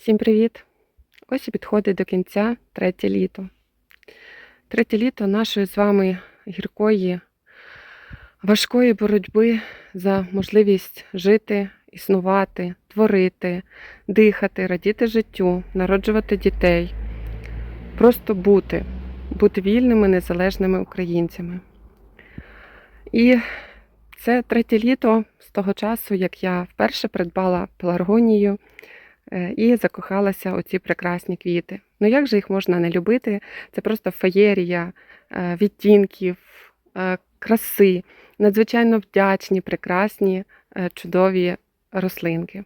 Всім привіт! Ось і підходить до кінця третє літо. Третє літо нашої з вами гіркої, важкої боротьби за можливість жити, існувати, творити, дихати, радіти життю, народжувати дітей, просто бути, бути вільними, незалежними українцями. І це третє літо з того часу, як я вперше придбала пеларгонію і закохалася у ці прекрасні квіти. Ну як же їх можна не любити? Це просто феєрія е, відтінків, е, краси, надзвичайно вдячні, прекрасні, е, чудові рослинки.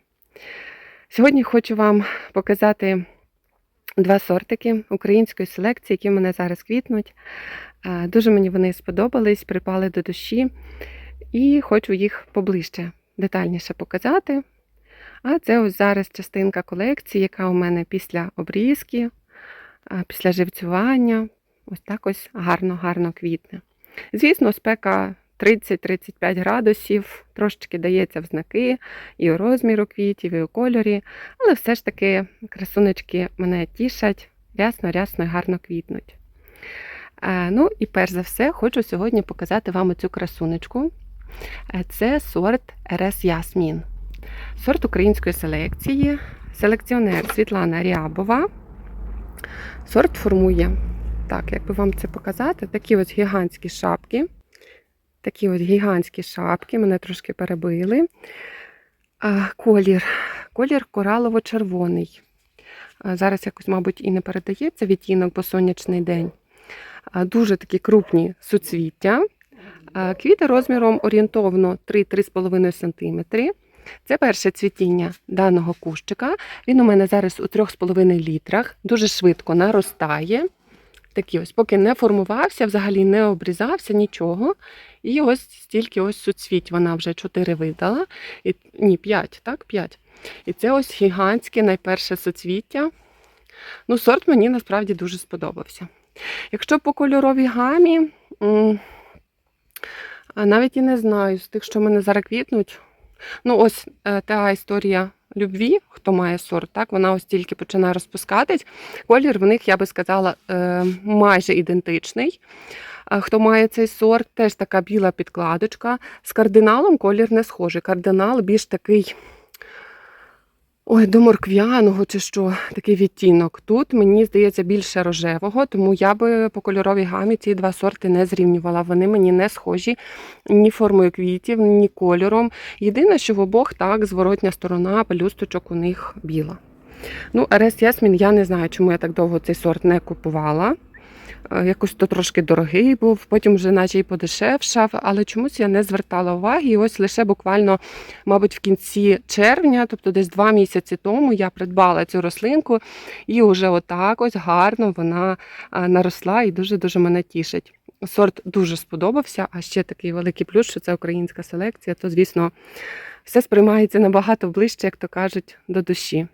Сьогодні хочу вам показати два сортики української селекції, які в мене зараз квітнуть. Е, Дуже мені вони сподобались, припали до душі, і хочу їх поближче, детальніше показати. А це ось зараз частинка колекції, яка у мене після обрізки, після живцювання. Ось так ось гарно-гарно квітне. Звісно, спека 30-35 градусів, трошечки дається в знаки і у розміру квітів, і у кольорі, але все ж таки красунечки мене тішать, рясно-рясно і гарно квітнуть. Е, Ну і перш за все, хочу сьогодні показати вам цю красунечку. Е, Це сорт РС Ясмін. Сорт української селекції, селекціонер Світлана Рябова. Сорт формує, так, як би вам це показати, такі ось гігантські шапки. Такі ось гігантські шапки, мене трошки перебили. Колір. Колір коралово-червоний. Зараз якось, мабуть, і не передається відтінок, бо сонячний день. Дуже такі крупні суцвіття. Квіти розміром орієнтовно 3-3,5 см. Це перше цвітіння даного кущика. Він у мене зараз у 3,5 літрах, дуже швидко наростає. Такі ось, поки не формувався, взагалі не обрізався нічого. І ось стільки ось суцвіть вона вже 4 видала. І, ні, 5, так, 5. І це ось гігантське найперше суцвіття. Ну, сорт мені насправді дуже сподобався. Якщо по кольоровій гамі, навіть і не знаю, з тих, що мене зараз квітнуть. Ну, ось е, та історія любві, хто має сорт, так, вона ось тільки починає розпускатись. Колір в них, я би сказала, е, майже ідентичний. Хто має цей сорт, теж така біла підкладочка. З кардиналом колір не схожий. Кардинал більш такий. Ой, до морквяного чи що, такий відтінок. Тут мені здається більше рожевого, тому я би по кольоровій гамі ці два сорти не зрівнювала. Вони мені не схожі ні формою квітів, ні кольором. Єдине, що в обох так зворотня сторона пелюсточок у них біла. Ну, Арес Ясмін, я не знаю, чому я так довго цей сорт не купувала. Е, Якось то трошки дорогий був, потім вже наче і подешевшав, але чомусь я не звертала уваги. І ось лише буквально, мабуть, в кінці червня, тобто десь два місяці тому, я придбала цю рослинку, і вже отак ось гарно вона наросла і дуже-дуже мене тішить. Сорт дуже сподобався, а ще такий великий плюс, що це українська селекція, то, звісно, все сприймається набагато ближче, як то кажуть, до душі.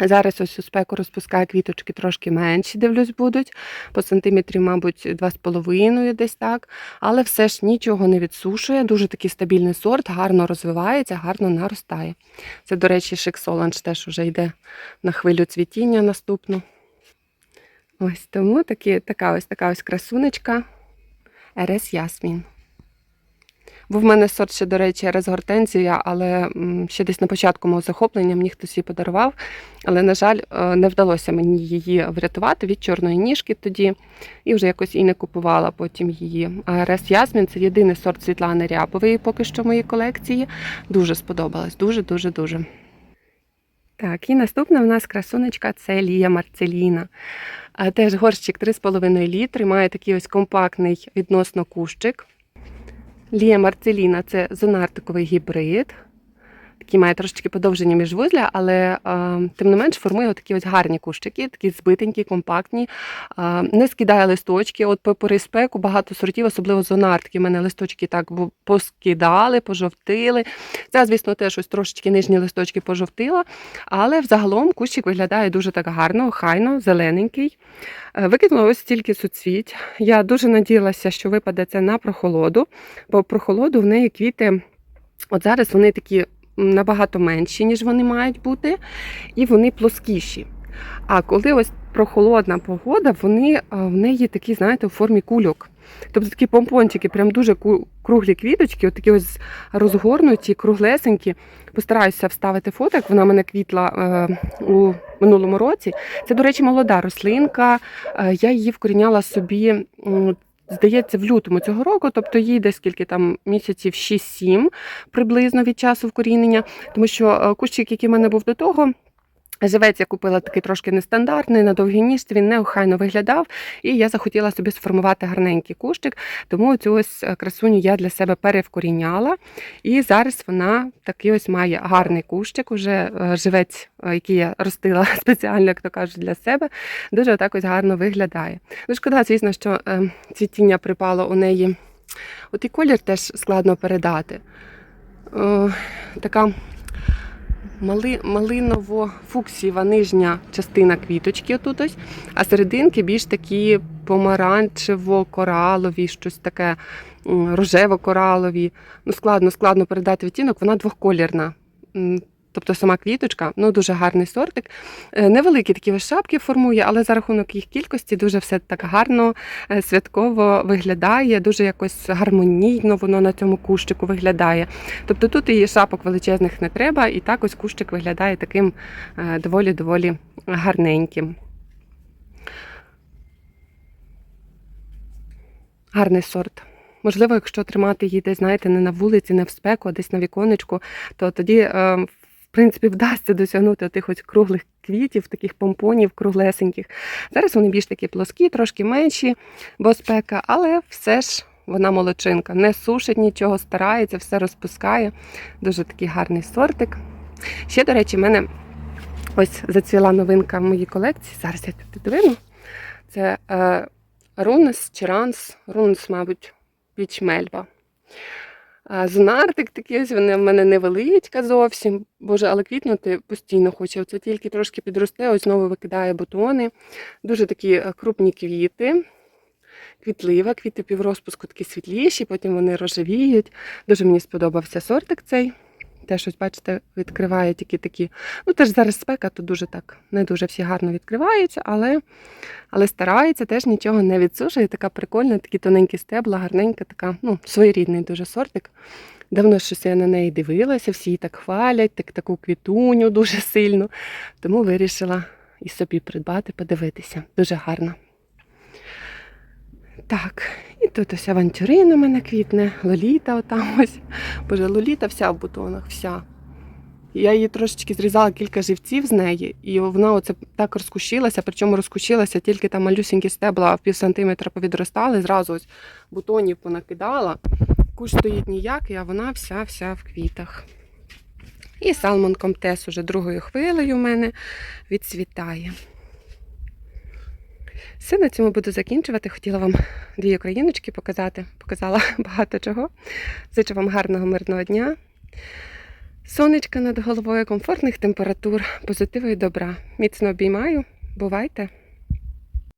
Зараз ось у спеку розпускає квіточки трошки менші, дивлюсь, будуть. По сантиметрі, мабуть, 2,5 десь так. Але все ж нічого не відсушує. Дуже такий стабільний сорт, гарно розвивається, гарно наростає. Це, до речі, шик Соланж теж вже йде на хвилю цвітіння наступну. Ось тому такі, така ось така ось красунечка. Ерес Ясмін. Був в мене сорт ще, до речі, Ерес Гортензія, але ще десь на початку мого захоплення мені хтось її подарував. Але, на жаль, е, не вдалося мені її врятувати від чорної ніжки тоді. І вже якось і не купувала потім її. А Ерес Ясмін це єдиний сорт Світлани Рябової поки що в моїй колекції. Дуже сподобалась. Дуже-дуже дуже. Так, і наступна в нас красунечка це Лія Марцеліна. Теж горщик 3,5 літри, має такий ось компактний відносно кущик. Лія Марцеліна це зонартиковий гібрид. Такий має трошечки подовження міжвузля, але е, тим не менш формує такі ось гарні кущики, такі збитенькі, компактні, е, не скидає листочки. От по пори спеку багато сортів, особливо зонартки. У мене листочки так поскидали, пожовтили. Це, звісно, теж ось трошечки нижні листочки пожовтила, але взагалом кущик виглядає дуже так гарно, хайно, зелененький. Е, Викинула ось стільки суцвіть. Я дуже надіялася, що випаде це на прохолоду, бо прохолоду в неї квіти. От зараз вони такі набагато менші, ніж вони мають бути, і вони плоскіші. А коли ось прохолодна погода, вони в неї такі, знаєте, у формі кульок. Тобто такі помпончики, прям дуже круглі квіточки, от такі ось розгорнуті, круглесенькі. Постараюся вставити фото, як вона мене квітла е, у минулому році. Це, до речі, молода рослинка. Е, я її вкоріняла собі. Здається, в лютому цього року, тобто їй десь скільки там місяців 6-7 приблизно від часу вкорінення, тому що е, кущик, який в мене був до того, Живець я купила такий трошки нестандартний, на довгій ніжці, він неохайно виглядав, і я захотіла собі сформувати гарненький кущик, тому цю ось е, красуню я для себе перевкоріняла. І зараз вона такий ось має гарний кущик, уже е, живець, е, який я ростила спеціально, як то кажуть, для себе, дуже так ось гарно виглядає. Ну, шкода, звісно, що цвітіння припало у неї. От і колір теж складно передати. Е, така мали, Малиново-фуксіва нижня частина квіточки отут ось, а серединки більш такі помаранчево-коралові, щось таке рожево-коралові. Ну, складно, складно передати відтінок, вона двохколірна. Тобто сама квіточка, ну дуже гарний сортик. Е, Невеликі такі шапки формує, але за рахунок їх кількості дуже все так гарно, е, святково виглядає, дуже якось гармонійно воно на цьому кущику виглядає. Тобто тут і шапок величезних не треба, і так ось кущик виглядає таким е, доволі-доволі гарненьким. Гарний сорт. Можливо, якщо тримати її десь, знаєте, не на вулиці, не в спеку, а десь на віконечку, то тоді, е, в принципі, вдасться досягнути тих ось круглих квітів, таких помпонів, круглесеньких. Зараз вони більш такі плоскі, трошки менші, бо спека, але все ж вона молодчинка. Не сушить нічого, старається, все розпускає. Дуже такий гарний сортик. Ще, до речі, в мене ось зацвіла новинка в моїй колекції. Зараз я тут підвину. Це е, Рунес чи Ранс, Рунес, мабуть, пічмельва. Зонартик такий, вони в мене невеличка зовсім. Боже, але квітнути постійно хоче. Оце тільки трошки підросте, ось знову викидає бутони. Дуже такі е, крупні квіти. Квітлива, квіти піврозпуску такі світліші, потім вони рожевіють. Дуже мені сподобався сортик цей. Теж ось, бачите, відкриває тільки такі. Ну, теж зараз спека, то дуже так, не дуже всі гарно відкриваються, але, але старається, теж нічого не відсушує. Така прикольна, такі тоненькі стебла, гарненька, така, ну, своєрідний дуже сортик. Давно щось я на неї дивилася, всі її так хвалять, так, таку квітуню дуже сильно. Тому вирішила і собі придбати, подивитися. Дуже гарно. Так, і тут ось авантюрина у мене квітне, лоліта отам ось. Боже, лоліта вся в бутонах, вся. Я її трошечки зрізала кілька живців з неї, і вона оце так розкущилася, причому розкущилася, тільки там малюсінькі стебла в пів сантиметра повідростали, зразу ось бутонів понакидала. Кущ стоїть ніякий, а вона вся-вся в квітах. І Салмон Комтес уже другою хвилею в мене відцвітає. Все, на цьому буду закінчувати. Хотіла вам дві україночки показати. Показала багато чого. Зичу вам гарного мирного дня. Сонечка над головою, комфортних температур, позитиву і добра. Міцно обіймаю. Бувайте!